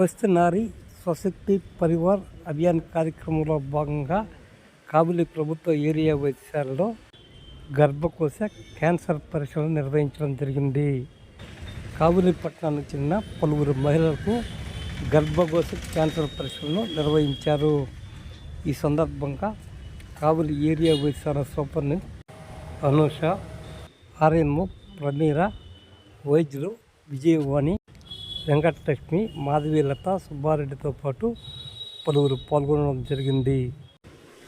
స్వస్థ నారి స్వశక్తి పరివార్ అభియాన్ కార్యక్రమంలో భాగంగా కాబులి ప్రభుత్వ ఏరియా వైద్యశాలలో గర్భకోశ క్యాన్సర్ పరీక్షలు నిర్వహించడం జరిగింది. కాబులి పట్టణానికి చెందిన పలువురు మహిళలకు గర్భకోశ క్యాన్సర్ పరీక్షలను నిర్వహించారు. ఈ సందర్భంగా కాబులి ఏరియా వైద్యశాల సూపరింటెండెంట్ అనూష ఆర్ఎన్ఓ ప్రమీర వైద్యులు విజయవాణి వెంకటలక్ష్మి మాధవీలత సుబ్బారెడ్డితో పాటు పలువురు పాల్గొనడం జరిగింది.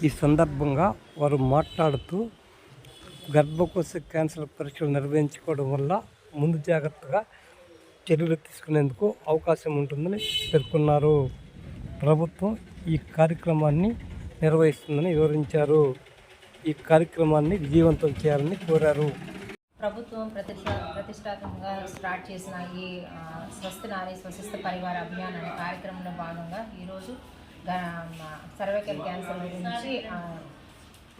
ఈ సందర్భంగా వారు మాట్లాడుతూ గర్భకోశ క్యాన్సర్ పరీక్షలు నిర్వహించుకోవడం వల్ల ముందు జాగ్రత్తగా చర్యలు తీసుకునేందుకు అవకాశం ఉంటుందని పేర్కొన్నారు. ప్రభుత్వం ఈ కార్యక్రమాన్ని నిర్వహిస్తుందని వివరించారు. ఈ కార్యక్రమాన్ని విజయవంతం చేయాలని కోరారు. ప్రభుత్వం ప్రతిష్ట ప్రతిష్టాత్మకంగా స్టార్ట్ చేసిన ఈ స్వస్థ నారీ స్వస్థ పరివార అభియాన్ అనే కార్యక్రమంలో భాగంగా ఈరోజు సర్వైకల్ క్యాన్సర్ గురించి ఆ,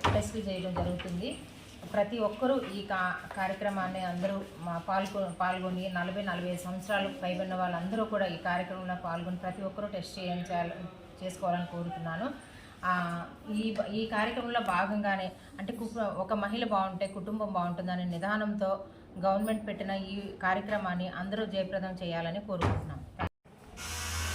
టెస్టులు చేయడం జరుగుతుంది. ప్రతి ఒక్కరూ ఈ కా కార్యక్రమాన్ని అందరూ పాల్గొ పాల్గొని నలభై నలభై సంవత్సరాలు పైబడిన వాళ్ళందరూ కూడా ఈ కార్యక్రమంలో పాల్గొని ప్రతి ఒక్కరూ టెస్ట్ చేయించాలి చేసుకోవాలని కోరుతున్నాను. ఈ ఈ కార్యక్రమంలో భాగంగానే అంటే కు- ఒక మహిళ బాగుంటే కుటుంబం బాగుంటుందనే నిదానంతో గవర్నమెంట్ పెట్టిన ఈ కార్యక్రమాన్ని అందరూ జయప్రదం చేయాలని కోరుకుంటున్నాం.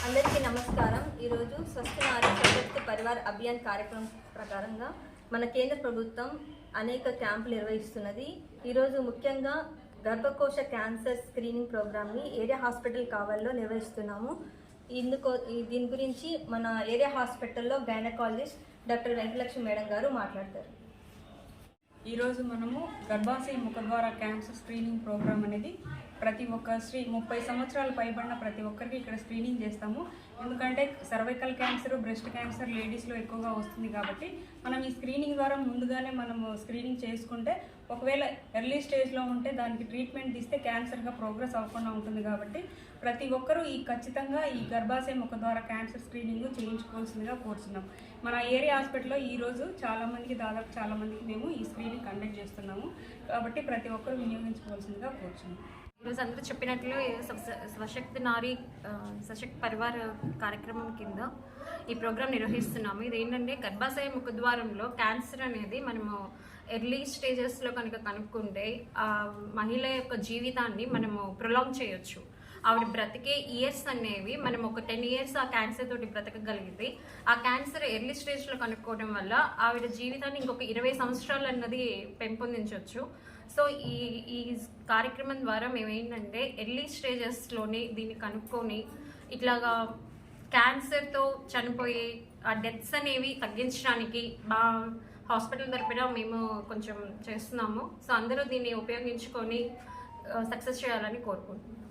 అందరికీ నమస్కారం. ఈరోజు స్వస్థ నారీ పరివార్ అభియాన్ కార్యక్రమం ప్రకారంగా మన కేంద్ర ప్రభుత్వం అనేక క్యాంపులు నిర్వహిస్తున్నది. ఈరోజు ముఖ్యంగా గర్భకోశ క్యాన్సర్ స్క్రీనింగ్ ప్రోగ్రామ్ని ఏరియా హాస్పిటల్ కావల్లో నిర్వహిస్తున్నాము. ఇందుకో దీని గురించి మన ఏరియా హాస్పిటల్లో గైనకాలజిస్ట్ డాక్టర్ వెంకటలక్ష్మి మేడం గారు మాట్లాడతారు. ఈరోజు మనము గర్భాశయ ముఖద్వార క్యాన్సర్ స్క్రీనింగ్ ప్రోగ్రామ్ అనేది ప్రతి ఒక్క స్త్రీ ముప్పై సంవత్సరాలు పైబడిన ప్రతి ఒక్కరికి ఇక్కడ స్క్రీనింగ్ చేస్తాము. ఎందుకంటే సర్వైకల్ క్యాన్సర్ బ్రెస్ట్ క్యాన్సర్ లేడీస్లో ఎక్కువగా వస్తుంది కాబట్టి మనం ఈ స్క్రీనింగ్ ద్వారా ముందుగానే మనము స్క్రీనింగ్ చేసుకుంటే ఒకవేళ ఎర్లీ స్టేజ్లో ఉంటే దానికి ట్రీట్మెంట్ తీస్తే క్యాన్సర్గా ప్రోగ్రెస్ అవ్వకుండా ఉంటుంది కాబట్టి ప్రతి ఒక్కరూ ఈ ఖచ్చితంగా ఈ గర్భాశయ ముఖ ద్వారా క్యాన్సర్ స్క్రీనింగ్ చేయించుకోవాల్సిందిగా కోరుతున్నాం మన ఏరియా హాస్పిటల్లో ఈరోజు చాలామందికి దాదాపు చాలామందికి మేము ఈ స్క్రీనింగ్ కండక్ట్ చేస్తున్నాము. కాబట్టి ప్రతి ఒక్కరూ వినియోగించుకోవాల్సిందిగా కోరుతున్నాం ఈరోజు అందరూ చెప్పినట్లు ఈ స్వశక్తి నారీ సశక్తి పరివార్ కార్యక్రమం కింద ఈ ప్రోగ్రాం నిర్వహిస్తున్నాము. ఇది ఏంటంటే గర్భాశయ ముఖద్వారంలో క్యాన్సర్ అనేది మనము ఎర్లీ స్టేజెస్లో కనుక కనుక్కుంటే ఆ మహిళ యొక్క జీవితాన్ని మనము ప్రొలాంగ్ చేయొచ్చు. ఆవిడ బ్రతికే ఇయర్స్ అనేవి మనం ఒక టెన్ ఇయర్స్ ఆ క్యాన్సర్ తోటి బ్రతకగలిగితే ఆ క్యాన్సర్ ఎర్లీ స్టేజ్లో కనుక్కోవడం వల్ల ఆవిడ జీవితాన్ని ఇంకొక ఇరవై సంవత్సరాలు అన్నది పెంపొందించవచ్చు సో ఈ ఈ కార్యక్రమం ద్వారా మేము ఏంటంటే ఎర్లీ స్టేజెస్లోనే దీన్ని కనుక్కొని ఇట్లాగా క్యాన్సర్తో చనిపోయే ఆ డెత్స్ అనేవి తగ్గించడానికి మా హాస్పిటల్ తరపున మేము కొంచెం చేస్తున్నాము. సో అందరూ దీన్ని ఉపయోగించుకొని సక్సెస్ చేయాలని కోరుకుంటున్నాం.